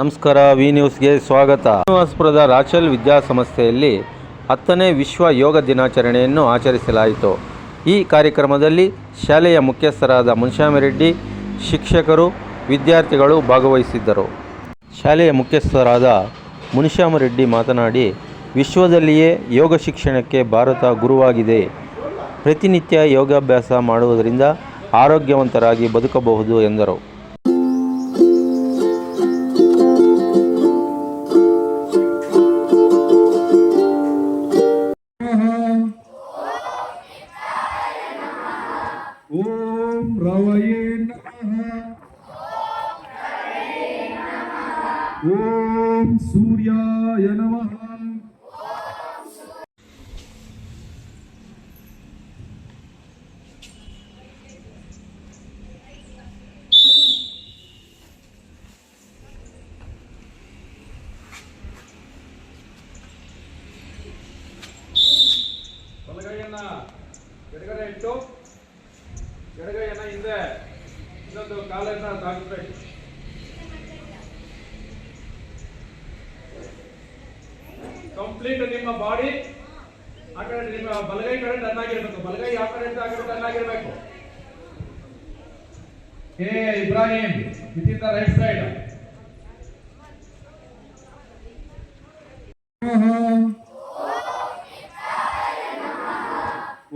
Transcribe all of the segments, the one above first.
ನಮಸ್ಕಾರ, ವಿ ನ್ಯೂಸ್ಗೆ ಸ್ವಾಗತ. ಶ್ರೀನಿವಾಸಪುರದ ರಾಚಲ್ ವಿದ್ಯಾಸಂಸ್ಥೆಯಲ್ಲಿ ಹತ್ತನೇ ವಿಶ್ವ ಯೋಗ ದಿನಾಚರಣೆಯನ್ನು ಆಚರಿಸಲಾಯಿತು. ಈ ಕಾರ್ಯಕ್ರಮದಲ್ಲಿ ಶಾಲೆಯ ಮುಖ್ಯಸ್ಥರಾದ ಮುನ್ಶ್ಯಾಮಿರೆಡ್ಡಿ ಶಿಕ್ಷಕರು, ವಿದ್ಯಾರ್ಥಿಗಳು ಭಾಗವಹಿಸಿದ್ದರು. ಶಾಲೆಯ ಮುಖ್ಯಸ್ಥರಾದ ಮುನಿಶ್ಯಾಮರೆಡ್ಡಿ ಮಾತನಾಡಿ, ವಿಶ್ವದಲ್ಲಿಯೇ ಯೋಗ ಶಿಕ್ಷಣಕ್ಕೆ ಭಾರತ ಗುರುವಾಗಿದೆ. ಪ್ರತಿನಿತ್ಯ ಯೋಗಾಭ್ಯಾಸ ಮಾಡುವುದರಿಂದ ಆರೋಗ್ಯವಂತರಾಗಿ ಬದುಕಬಹುದು ಎಂದರು. ಓಂ ರವಯೇ ನಮಃ ಓಂ ಸೂರ್ಯಾಯ ನಮಃ ಬಲಗೈಯನ್ನ ಹಿಂದೆ ಇನ್ನೊಂದು ಕಾಲನ್ನ ತಾಗಿಸ್ಬೇಕು ಕಂಪ್ಲೀಟ್ ನಿಮ್ಮ ಬಾಡಿ ಆ ಕಡೆ ನಿಮ್ಮ ಬಲಗೈ ಕಡೆ ಟನ್ ಆಗಿರ್ಬೇಕು. ಬಲಗೈ ಯಾವ ಕಡೆ ಆ ಕಡೆ ಟನ್ ಆಗಿರ್ಬೇಕು. Hey Ibrahim it is the right side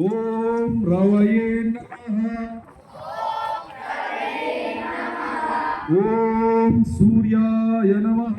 ಓಂ ರವಯೇ ನಮಃ. ಓಂ ಸೂರ್ಯಾಯ ನಮಃ